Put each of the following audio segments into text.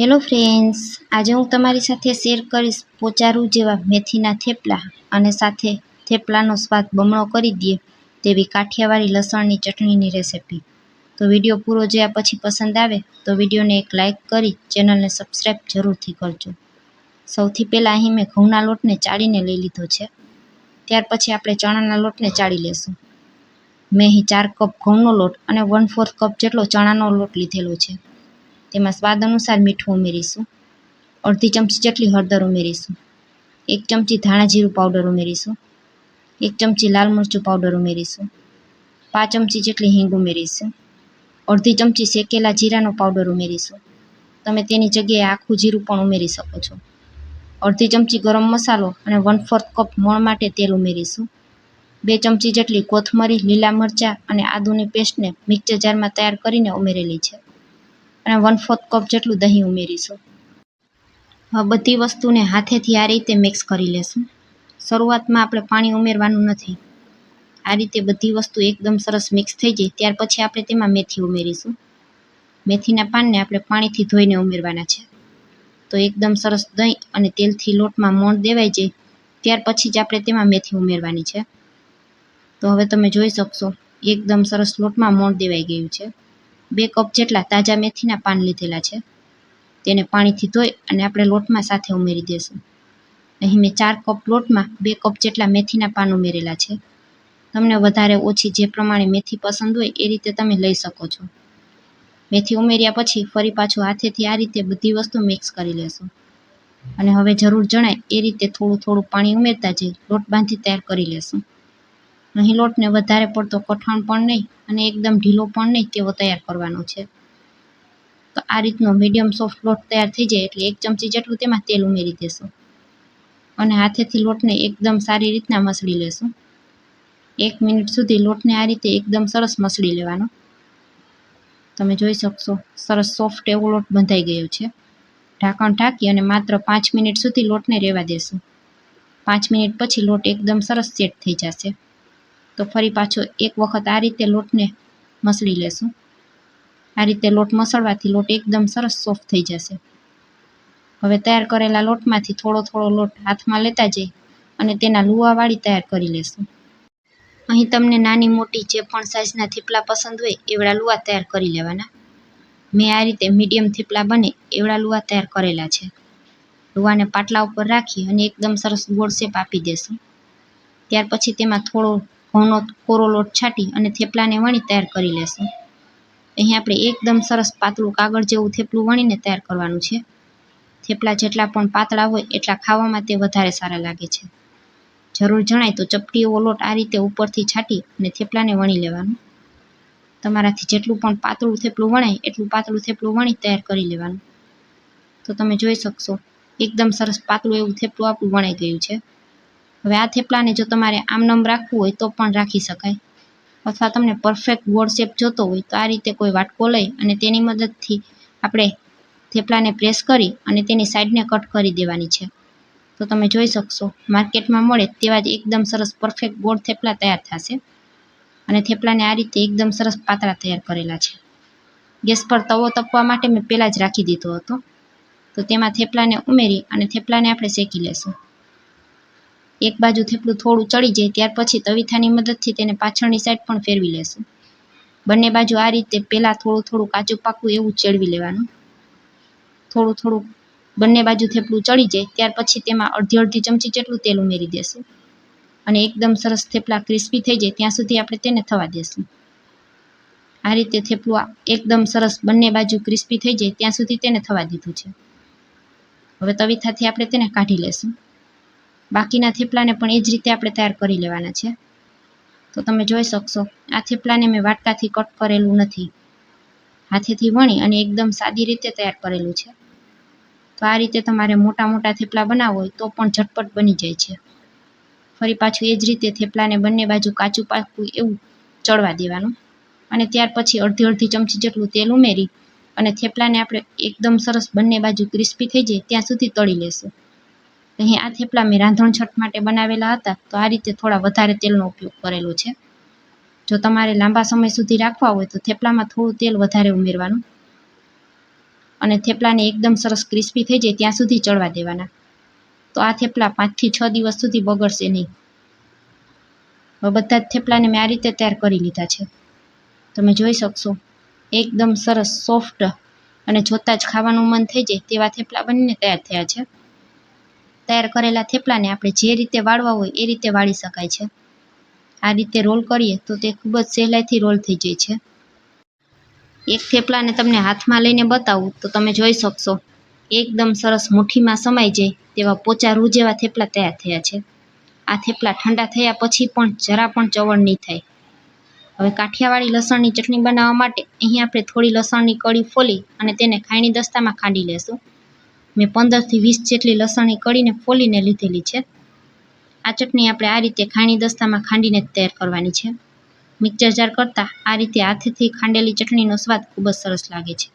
Hello friends આજે હું તમારી સાથે શેર કરીશ પોચારું જેવા મેથીના થેપલા અને સાથે થેપલાનો સ્વાદ બમણો કરી દે તેવી કાઠિયાવાડી લસણની ચટણીની રેસિપી તો વીડિયો પૂરો જોયા પછી પસંદ આવે તો વિડીયોને એક લાઇક કરી ચેનલને સબસ્ક્રાઈબ જરૂરથી કરજો. સૌથી પહેલાં અહીં મેં ઘઉંના લોટને ચાળીને લઈ લીધો છે. ત્યાર પછી આપણે ચણાના લોટને ચાળી લેશું. મેં અહીં ચાર કપ ઘઉંનો લોટ અને વન ફોર્થ કપ જેટલો ચણાનો લોટ લીધેલો છે. તેમાં સ્વાદ અનુસાર મીઠું ઉમેરીશું. અડધી ચમચી જેટલી હળદર ઉમેરીશું. એક ચમચી ધાણા જીરું પાવડર ઉમેરીશું. એક ચમચી લાલ મરચું પાવડર ઉમેરીશું. પાંચ ચમચી જેટલી હિંગ ઉમેરીશું. અડધી ચમચી શેકેલા જીરાનો પાવડર ઉમેરીશું. તમે તેની જગ્યાએ આખું જીરું પણ ઉમેરી શકો છો. અડધી ચમચી ગરમ મસાલો અને વન ફોર્થ કપ મોણ માટે તેલ ઉમેરીશું. બે ચમચી જેટલી કોથમરી, લીલા મરચાં અને આદુની પેસ્ટને મિક્સર જારમાં તૈયાર કરીને ઉમેરેલી છે. અને વન ફોર્થ કપ જેટલું દહીં ઉમેરીશું. હવે બધી વસ્તુને હાથેથી આ રીતે મિક્સ કરી લેશું. શરૂઆતમાં આપણે પાણી ઉમેરવાનું નથી. આ રીતે બધી વસ્તુ એકદમ સરસ મિક્સ થઈ જાય, ત્યાર પછી આપણે તેમાં મેથી ઉમેરીશું. મેથીના પાનને આપણે પાણીથી ધોઈને ઉમેરવાના છે. તો એકદમ સરસ દહીં અને તેલથી લોટમાં મોણ દેવાઈ જાય, ત્યાર પછી જ આપણે તેમાં મેથી ઉમેરવાની છે. તો હવે તમે જોઈ શકશો, એકદમ સરસ લોટમાં મોણ દેવાઈ ગયું છે. બે કપ જેટલા તાજા મેથીના પાન લીધેલા છે. તેને પાણીથી ધોઈ અને આપણે લોટમાં સાથે ઉમેરી દઈશું અહીં મેં ચાર કપ લોટમાં બે કપ જેટલા મેથીના પાન ઉમેરેલા છે. તમને વધારે ઓછી જે પ્રમાણે મેથી પસંદ હોય એ રીતે તમે લઈ શકો છો. મેથી ઉમેર્યા પછી ફરી પાછું હાથેથી આ રીતે બધી વસ્તુ મિક્સ કરી લેશું. અને હવે જરૂર જણાય એ રીતે થોડું થોડું પાણી ઉમેરતા જઈ લોટ બાંધી તૈયાર કરી લેશું. અહીં લોટને વધારે પડતો કઠણ પણ નહીં અને એકદમ ઢીલો પણ નહીં તેવો તૈયાર કરવાનો છે. તો આ રીતનો મીડિયમ સોફ્ટ લોટ તૈયાર થઈ જાય એટલે એક ચમચી જેટલું તેમાં તેલ ઉમેરી દેશું. અને હાથેથી લોટને એકદમ સારી રીતના મસળી લેશું. એક મિનિટ સુધી લોટને આ રીતે એકદમ સરસ મસળી લેવાનો. તમે જોઈ શકશો, સરસ સોફ્ટ એવો લોટ બંધાઈ ગયો છે. ઢાંકણ ઢાંકી અને માત્ર પાંચ મિનિટ સુધી લોટને રહેવા દેશું. પાંચ મિનિટ પછી લોટ એકદમ સરસ સેટ થઈ જશે. તો ફરી પાછો એક વખત આ રીતે લોટને મસળી લેશું. આ રીતે લોટ મસળવાથી લોટ એકદમ સરસ સોફ્ટ થઈ જશે. હવે તૈયાર કરેલા લોટમાંથી થોડો થોડો લોટ હાથમાં લેતા જઈ અને તેના લુવાવાળી તૈયાર કરી લેશું. અહીં તમને નાની મોટી જે પણ સાઇઝના થેપલા પસંદ હોય એવડા લુવા તૈયાર કરી લેવાના. મેં આ રીતે મીડિયમ થેપલા બને એવડા લુવા તૈયાર કરેલા છે. લુવાને પાટલા ઉપર રાખી અને એકદમ સરસ ગોળ શેપ આપી દેશું. ત્યાર પછી તેમાં થોડો ઘઉંનો કોરો લોટ છાંટી અને થેપલાને વણી તૈયાર કરી લેશું. અહીં આપણે એકદમ સરસ પાતળું કાગળ જેવું થેપલું વણીને તૈયાર કરવાનું છે. થેપલા જેટલા પણ પાતળા હોય એટલા ખાવામાં તે વધારે સારા લાગે છે. જરૂર જણાય તો ચપટી એવો લોટ આ રીતે ઉપરથી છાંટી અને થેપલાને વણી લેવાનું. તમારાથી જેટલું પણ પાતળું થેપલું વણાય, એટલું પાતળું થેપલું વણી તૈયાર કરી લેવાનું. તો તમે જોઈ શકશો, એકદમ સરસ પાતળું એવું થેપલું આપણું વણાઈ ગયું છે. હવે આ થેપલાને જો તમારે આમનમ રાખવું હોય તો પણ રાખી શકાય. અથવા તમને પરફેક્ટ ગોળ શેપ જોતો હોય તો આ રીતે કોઈ વાટકો લઈ અને તેની મદદથી આપણે થેપલાને પ્રેસ કરી અને તેની સાઈડને કટ કરી દેવાની છે. તો તમે જોઈ શકશો, માર્કેટમાં મળે તેવા જ એકદમ સરસ પરફેક્ટ ગોળ થેપલા તૈયાર થશે. અને થેપલાને આ રીતે એકદમ સરસ પાતળા તૈયાર કરેલા છે. ગેસ પર તવો તપવા માટે મેં પહેલાં જ રાખી દીધો હતો. તો તેમાં થેપલાને ઉમેરી અને થેપલાને આપણે શેકી લેશું. એક બાજુ થેપલું થોડું ચડી જાય, ત્યાર પછી તવીથાની મદદથી તેને પાછળની સાઈડ પણ ફેરવી લેશું. બંને બાજુ આ રીતે પહેલાં થોડું થોડું કાચું પાકું એવું ચેડવી લેવાનું. થોડું થોડું બંને બાજુ થેપલું ચડી જાય, ત્યાર પછી તેમાં અડધી અડધી ચમચી જેટલું તેલ ઉમેરી દેશું. અને એકદમ સરસ થેપલા ક્રિસ્પી થઈ જાય, ત્યાં સુધી આપણે તેને થવા દેશું. આ રીતે થેપલું એકદમ સરસ બંને બાજુ ક્રિસ્પી થઈ જાય, ત્યાં સુધી તેને થવા દીધું છે. હવે તવીથાથી આપણે તેને કાઢી લેશું. બાકીના થેપલાને પણ એ જ રીતે આપણે તૈયાર કરી લેવાના છે. તો તમે જોઈ શકશો, આ થેપલાને મેં વાટકાથી કટ કરેલું નથી. હાથેથી વણી અને એકદમ સાદી રીતે તૈયાર કરેલું છે. તો આ રીતે તમારે મોટા મોટા થેપલા બનાવવા હોય તો પણ ઝટપટ બની જાય છે. ફરી પાછું એ જ રીતે થેપલાને બંને બાજુ કાચું પાકું એવું ચડવા દેવાનું. અને ત્યાર પછી અડધી અડધી ચમચી જેટલું તેલ ઉમેરી અને થેપલાને આપણે એકદમ સરસ બંને બાજુ ક્રિસ્પી થઈ જાય ત્યાં સુધી તળી લેશું. અહીં આ થેપલા મેં રાંધણ છઠ માટે બનાવેલા હતા. તો આ રીતે થોડા વધારે તેલનો ઉપયોગ કરેલો છે. જો તમારે લાંબા સમય સુધી રાખવા હોય તો થેપલામાં થોડું તેલ વધારે ઉમેરવાનું. અને થેપલાને એકદમ સરસ ક્રિસ્પી થઈ જાય ત્યાં સુધી ચડવા દેવાના. તો આ થેપલા પાંચથી છ દિવસ સુધી બગડશે નહીં. હવે બધા જ થેપલાને મેં આ રીતે તૈયાર કરી લીધા છે. તમે જોઈ શકશો, એકદમ સરસ સોફ્ટ અને જોતાં જ ખાવાનું મન થઈ જાય તેવા થેપલા બનીને તૈયાર થયા છે. તૈયાર કરેલા થેપલાને આપણે જે રીતે વાળવા હોય એ રીતે વાળી શકાય છે. આ રીતે રોલ કરીએ તો તે ખૂબ જ સહેલાઈથી રોલ થઈ જાય છે. એક થેપલાને તમને હાથમાં લઈને બતાવું તો તમે જોઈ શકશો, એકદમ સરસ મુઠ્ઠીમાં સમાઈ જાય તેવા પોચા રૂ જેવા થેપલા તૈયાર થયા છે. આ થેપલા ઠંડા થયા પછી પણ જરા પણ ચવણ નહીં થાય. હવે કાઠિયાવાડી લસણની ચટણી બનાવવા માટે અહીં આપણે થોડી લસણની કળી ફોલી અને તેને ખાયણી દસ્તામાં ખાંડી લેશું. મેં પંદરથી વીસ જેટલી લસણની કળીને ફોલીને લીધેલી છે. આ ચટણી આપણે આ રીતે ખાણી દસ્તામાં ખાંડીને જ તૈયાર કરવાની છે. મિક્સર જાર કરતાં આ રીતે હાથેથી ખાંડેલી ચટણીનો સ્વાદ ખૂબ જ સરસ લાગે છે.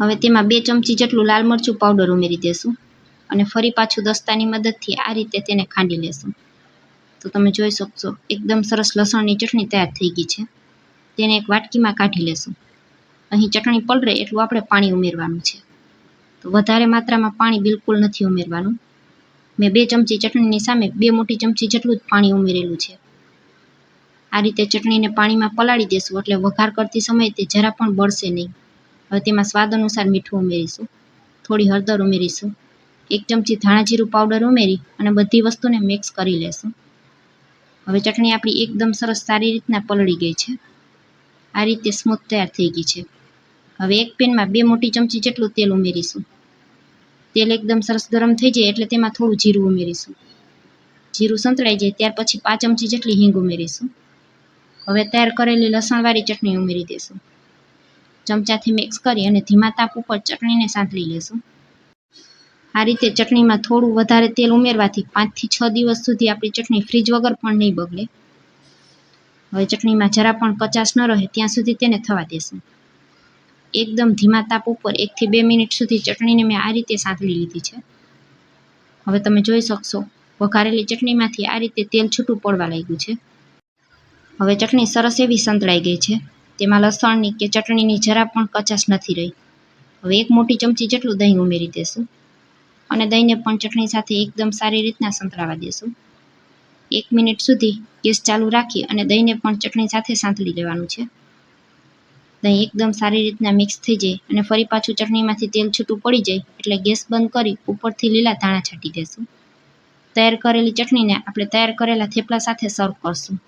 હવે તેમાં બે ચમચી જેટલું લાલ મરચું પાવડર ઉમેરી દેશું અને ફરી પાછું દસ્તાની મદદથી આ રીતે તેને ખાંડી લેશું. તો તમે જોઈ શકશો, એકદમ સરસ લસણની ચટણી તૈયાર થઈ ગઈ છે. તેને એક વાટકીમાં કાઢી લેશું. અહીં ચટણી પલળે એટલું આપણે પાણી ઉમેરવાનું છે. તો વધારે માત્રામાં પાણી બિલકુલ નથી ઉમેરવાનું. મેં બે ચમચી ચટણીની સામે બે મોટી ચમચી જેટલું જ પાણી ઉમેરેલું છે. આ રીતે ચટણીને પાણીમાં પલાળી દેશું એટલે વઘાર કરતી સમયે તે જરા પણ બળશે નહીં. હવે તેમાં સ્વાદ અનુસાર મીઠું ઉમેરીશું, થોડી હળદર ઉમેરીશું, એક ચમચી ધાણા જીરું પાવડર ઉમેરી અને બધી વસ્તુને મિક્સ કરી લેશું. હવે ચટણી આપણી એકદમ સરસ સારી રીતના પલળી ગઈ છે. આ રીતે સ્મૂથ તૈયાર થઈ ગઈ છે. હવે એક પેનમાં બે મોટી ચમચી જેટલું તેલ ઉમેરીશું. તેલ એકદમ સરસ ગરમ થઈ જાય એટલે તેમાં થોડું જીરું ઉમેરીશું. જીરું સંતળાઈ જાય ત્યાર પછી પાંચ ચમચી જેટલી હિંગ ઉમેરીશું. હવે તૈયાર કરેલી લસણવાળી ચટણી ઉમેરી દઈશું ચમચાથી મિક્સ કરી અને ધીમા તાપ ઉપર ચટણીને સાંતળી લેશું. આ રીતે ચટણીમાં થોડું વધારે તેલ ઉમેરવાથી પાંચથી છ દિવસ સુધી આપણી ચટણી ફ્રીજ વગર પણ નહીં બગડે. હવે ચટણીમાં જરા પણ કચાશ ન રહે, ત્યાં સુધી તેને થવા દેશું. એકદમ ધીમા તાપ ઉપર એકથી બે મિનિટ સુધી ચટણીને મેં આ રીતે સાંકળી લીધી છે. હવે તમે જોઈ શકશો, વઘારેલી ચટણીમાંથી આ રીતે તેલ છૂટું પડવા લાગ્યું છે. હવે ચટણી સરસ એવી સંતળાઈ ગઈ છે. તેમાં લસણની કે ચટણીની જરા પણ કચાશ નથી રહી. હવે એક મોટી ચમચી જેટલું દહીં ઉમેરી દેશું અને દહીંને પણ ચટણી સાથે એકદમ સારી રીતના સંતળાવા દેશું. એક મિનિટ સુધી ગેસ ચાલુ રાખી અને દહીંને પણ ચટણી સાથે સાંતળી લેવાનું છે. દહીં એકદમ સારી રીતના મિક્સ થઈ જાય અને ફરી પાછું ચટણીમાંથી તેલ છૂટું પડી જાય એટલે ગેસ બંધ કરી ઉપરથી લીલા ધાણા છાંટી દેશું. તૈયાર કરેલી ચટણીને આપણે તૈયાર કરેલા થેપલા સાથે સર્વ કરશું.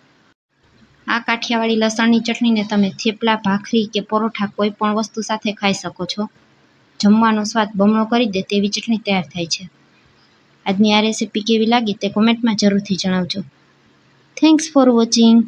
આ કાઠિયાવાડી લસણની ચટણીને તમે થેપલા, ભાખરી કે પરોઠા કોઈ પણ વસ્તુ સાથે ખાઈ શકો છો. જમવાનો સ્વાદ બમણો કરી દે તેવી ચટણી તૈયાર થાય છે. આજની આ રેસીપી કેવી લાગી તે કોમેન્ટમાં જરૂરથી જણાવજો. Thanks for watching